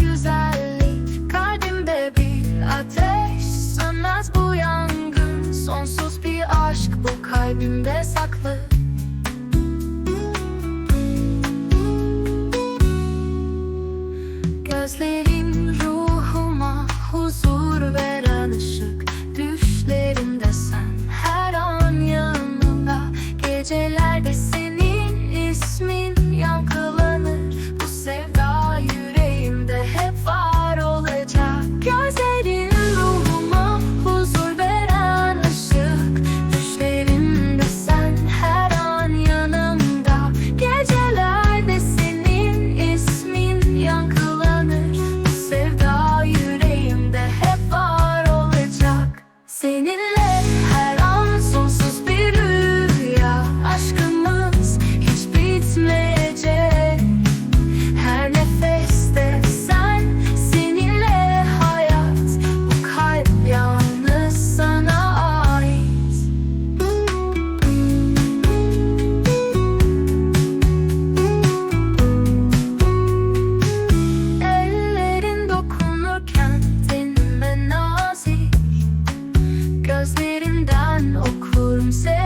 güzellik. Kalbimde bir ateş Sönmez bu yangın. Sonsuz bir aşk bu kalbimde say